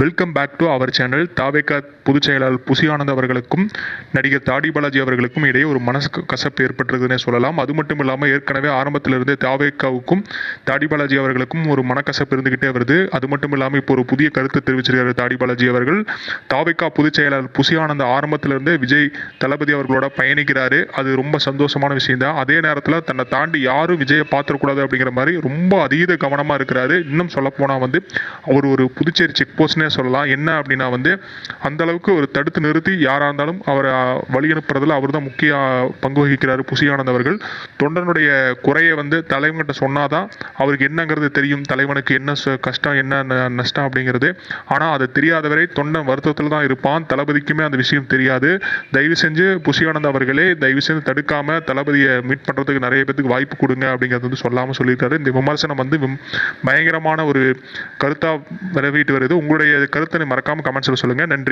Welcome back to our channel தாவேக்கா பொதுச் செயலாளர் புசியானந்த் அவர்களுக்கும் நடிகர் தாடி பாலாஜி அவர்களுக்கும் இடையே ஒரு மனசு கசப்பு ஏற்பட்டிருக்குதுன்னே சொல்லலாம். அது மட்டும் இல்லாமல் ஏற்கனவே ஆரம்பத்திலிருந்தே தாவேக்காவுக்கும் தாடி பாலாஜி அவர்களுக்கும் ஒரு மனக்கசப்பு இருந்துகிட்டே வருது. அது மட்டும் இல்லாமல் இப்போ ஒரு புதிய கருத்து தெரிவிச்சிருக்காரு தாடி பாலாஜி அவர்கள். தாவேக்கா பொதுச் செயலாளர் புசியானந்த் ஆரம்பத்திலிருந்தே விஜய் தளபதி அவர்களோட பயணிக்கிறாரு. அது ரொம்ப சந்தோஷமான விஷயம் தான் அதே நேரத்தில் தன்னை தாண்டி யாரும் விஜயை பார்த்துடக்கூடாது அப்படிங்கிற மாதிரி ரொம்ப அதீத கவனமாக இருக்கிறாரு. இன்னும் சொல்லப்போனால் வந்து அவர் ஒரு புதுச்சேரி செக் போஸ்ட்னே சொல்லலாம். என்ன அப்படின்னா வந்து அந்த அளவுக்கு ஒரு தடுத்து நிறுத்தி யாராக இருந்தாலும் அவரை வழி அனுப்புறதுல அவர் தான் முக்கிய பங்கு வகிக்கிறார் புசியானந்த் அவர்கள். தொண்டனுடைய குறையை வந்து தலைவன்கிட்ட சொன்னாதான் அவருக்கு என்னங்கிறது தெரியும். தலைவனுக்கு என்ன கஷ்டம் என்ன நஷ்டம் அப்படிங்கிறது. ஆனால் அது தெரியாதவரை தொண்டன் வருத்தத்தில் தான் இருப்பான். தளபதிக்குமே அந்த விஷயம் தெரியாது. தயவு செஞ்சு புசியானந்த் அவர்களே தயவு செஞ்சு தடுக்காம தளபதியை மீட் பண்ணுறதுக்கு நிறைய பேத்துக்கு வாய்ப்பு கொடுங்க அப்படிங்கிறது வந்து சொல்லாமல் சொல்லியிருக்காரு. இந்த விமர்சனம் வந்து பயங்கரமான ஒரு கருத்தாக விரவிட்டு வருது. உங்களுடைய உங்களுடைய கருத்தை மறக்காமல் கமெண்ட்ஸில் சொல்லுங்கள் நன்றி.